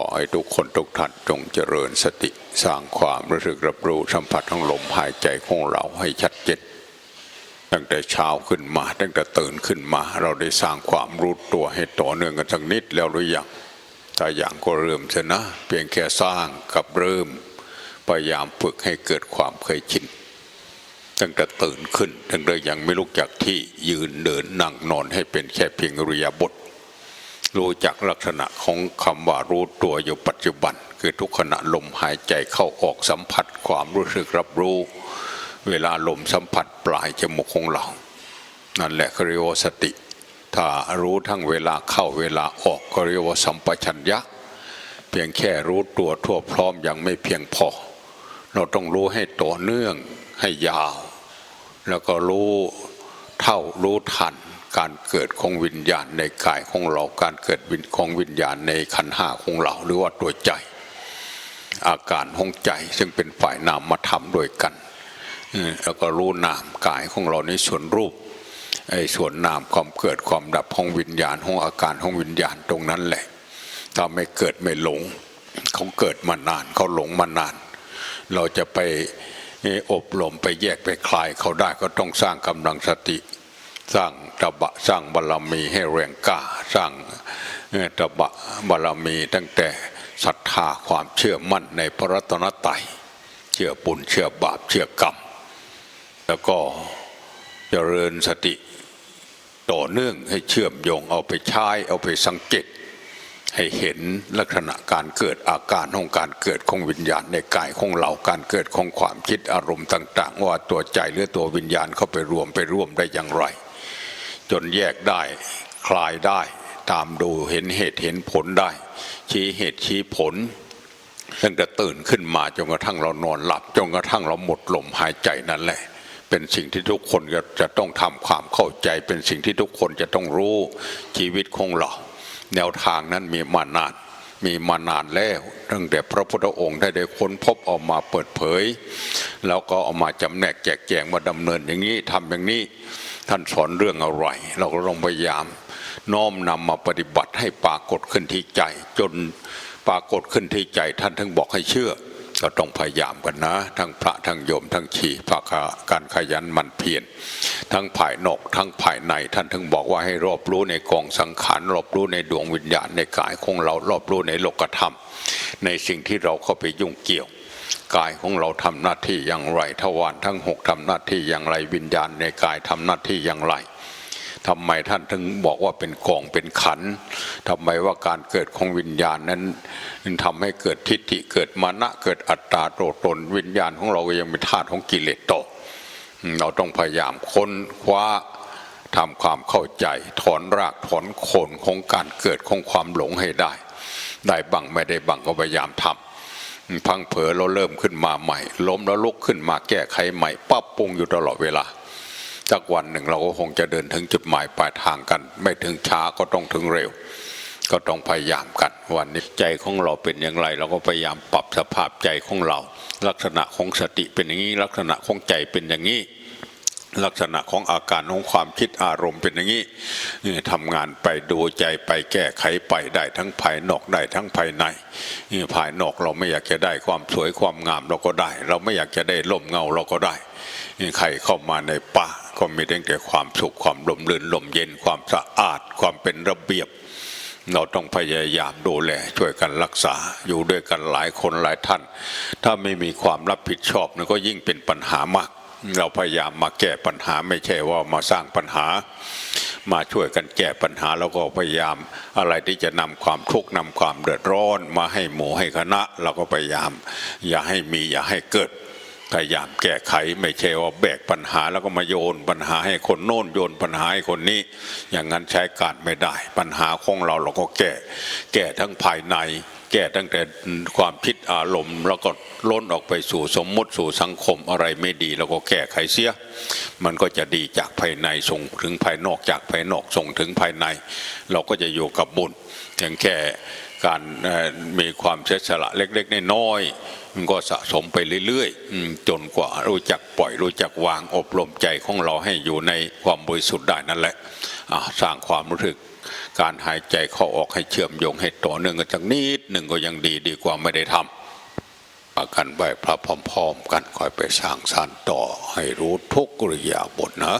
อให้ทุกคนทุกท่านจงเจริญสติสร้างความรู้สึกรับรู้สัมผัสของลมหายใจของเราให้ชัดเจนตั้งแต่เช้าขึ้นมา ตั้งแต่ตื่นขึ้นมา เราได้สร้างความรู้ตัวให้ต่อเนื่องกันสักนิดแล้วหรือยังถ้าอย่างก็เริ่มซะนะ เพียงแค่สร้างกับเริ่ม พยายามฝึกให้เกิดความเคยชินตั้งแต่ตื่นขึ้นตั้งแต่ยังไม่ลุกจากที่ยืนเดินนั่งนอนให้เป็นแค่เพียงริยาบท รู้จักลักษณะของคำว่ารู้ตัวอยู่ปัจจุบัน คือทุกขณะลมหายใจเข้าออกสัมผัสความรู้สึกรับรู้ เวลาลมสัมผัสปลายจมูกของเรา นั่นแหละเรียกว่าสติ ถ้ารู้ทั้งเวลาเข้าเวลาออกก็เรียกว่าสัมปชัญญะ เพียงแค่รู้ตัวทั่วพร้อมยังไม่เพียงพอ เราต้องรู้ให้ต่อเนื่องให้ยาว แล้วก็รู้เท่ารู้ทัน การเกิดของวิญญาณในกายของเราการเกิดวิญของวิญญาณในขันห้าของเราหรือว่าตัวใจ อาการของใจซึ่งเป็นฝ่ายนามธรรมด้วยกันแล้วก็รู้นามกายของเราในส่วนรูปไอ้ส่วนนามความเกิดความดับของวิญญาณของอาการของวิญญาณตรงนั้นแหละถ้าไม่เกิดไม่หลง เขาเกิดมานานเขาหลงมานาน เราจะไปอบรมไปแยกไปคลายเขาได้ก็ต้องสร้างกำลังสติ สร้างตบะสร้างบารมีให้แรงกล้าสร้างตบะบารมีตั้งแต่ศรัทธาความเชื่อมั่นในพระรัตนตรัยเชื่อปุญเชื่อบาปเชื่อกรรม แล้วก็เจริญสติต่อเนื่องให้เชื่อมโยงเอาไปใช้เอาไปสังเกต ให้เห็นลักษณะการเกิดอาการของการเกิดของวิญญาณในกายของเราการเกิดของความคิดอารมณ์ต่าง ๆ ว่าตัวใจหรือตัววิญญาณเข้าไปรวมไปร่วมได้อย่างไร จนแยกได้คลายได้ตามดูเห็นเหตุเห็นผลได้ ชี้เหตุชี้ผลตั้งแต่ตื่นขึ้นมาจนกระทั่งเรานอนหลับจนกระทั่งเราหมดลมหายใจนั่นแหละ เป็นสิ่งที่ทุกคนจะต้องทำความเข้าใจ เป็นสิ่งที่ทุกคนจะต้องรู้ชีวิตของเรา แนวทางนั้นมีมานานมีมานานแล้วตั้งแต่พระพุทธองค์ได้ได้ค้นพบออกมาเปิดเผย แล้วก็เอามาจำแนกแจกแจงมาดำเนินอย่างนี้ทำอย่างนี้ ท่านสอนเรื่องอะไร เราก็ต้องพยายาม น้อมนำมาปฏิบัติให้ปรากฏขึ้นที่ใจ จนปรากฏขึ้นที่ใจ ท่านถึงบอกให้เชื่อก็ต้องพยายามกันนะ ทั้งพระทั้งโยมทั้งชีพระการขยันหมันเพียรทั้งภายนอกทั้งภายในท่านถึงบอกว่าให้รอบรู้ในกองสังขารรอบรู้ในดวงวิญญาณในกายของเรารอบรู้ในโลกธรรม ในสิ่งที่เราเข้าไปยุ่งเกี่ยว กายของเราทำหน้าที่อย่างไรทวารทั้งหกทำหน้าที่อย่างไรวิญญาณในกายทำหน้าที่อย่างไรทำไมท่านถึงบอกว่าเป็นกองเป็นขันทำไมว่าการเกิดของวิญญาณนั้นทำให้เกิดทิฏฐิเกิดมานะเกิดอัตตาโตตน วิญญาณของเราก็ยังเป็นธาตุของกิเลสต่อเราต้องพยายามค้นคว้าทำความเข้าใจ ถอนรากถอนโคนของการเกิดของความหลงให้ได้ ได้บังไม่ได้บังก็พยายามทำ พังเผลอเราเริ่มขึ้นมาใหม่ ล้มแล้วลุกขึ้นมาแก้ไขใหม่ปั๊บปรุงอยู่ตลอดเวลาสักวันหนึ่งเราก็คงจะเดินถึงจุดหมายปลายทางกัน ไม่ถึงช้าก็ต้องถึงเร็ว ก็ต้องพยายามกัน วันนี้ใจของเราเป็นอย่างไร เราก็พยายามปรับสภาพใจของเรา ลักษณะของสติเป็นอย่างนี้ ลักษณะของใจเป็นอย่างนี้ ลักษณะของอาการของความคิดอารมณ์เป็นอย่างนี้ทำงานไปดูใจไปแก้ไขไปได้ทั้งภายนอกได้ทั้งภายในภายนอกเราไม่อยากจะได้ความสวยความงามเราก็ได้ เราไม่อยากจะได้ล่มเงาเราก็ได้ใครเข้ามาในป่าก็มีตั้งแต่ความสุขความลมลื่นลมเย็นความสะอาดความเป็นระเบียบ เราต้องพยายามดูแลช่วยกันรักษาอยู่ด้วยกันหลายคนหลายท่าน ถ้าไม่มีความรับผิดชอบนั่นก็ยิ่งเป็นปัญหามาก เราพยายามมาแก้ปัญหาไม่ใช่ว่ามาสร้างปัญหา มาช่วยกันแก้ปัญหาแล้วก็พยายามอะไรที่จะนำความทุกข์นำความเดือดร้อน มาให้หมู่ให้คณะ เราก็พยายาม อย่าให้มีอย่าให้เกิดพยายามแก้ไขไม่ใช่ว่าแบกปัญหาแล้วก็มาโยนปัญหาให้คนโน้นโยนปัญหาให้คนนี้ อย่างนั้นใช้การไม่ได้ ปัญหาของเราเราก็แก้ แก้ทั้งภายใน แก้ตั้งแต่ความคิดอารมณ์แล้วก็ล้นออกไปสู่สมมติสู่สังคมอะไรไม่ดีเราก็แก้ไขเสีย มันก็จะดีจากภายในส่งถึงภายนอกจากภายนอกส่งถึงภายใน เราก็จะอยู่กับบุญเพียงแค่การมีความเสียสละเล็กๆน้อยๆมันก็สะสมไปเรื่อยๆจนกว่ารู้จักปล่อยรู้จักวางอบรมใจของเราให้อยู่ในความบริสุทธิ์ได้นั่นแหละสร้างความรู้สึก การหายใจเข้าออกให้เชื่อมโยงให้ต่อเนื่องกันจากนิดหนึ่งก็ยังดีดีกว่าไม่ได้ทำมากันไหวพระพร้อมๆกันคอยไปสร้างสารต่อให้รู้ทุกกริยาบทนะ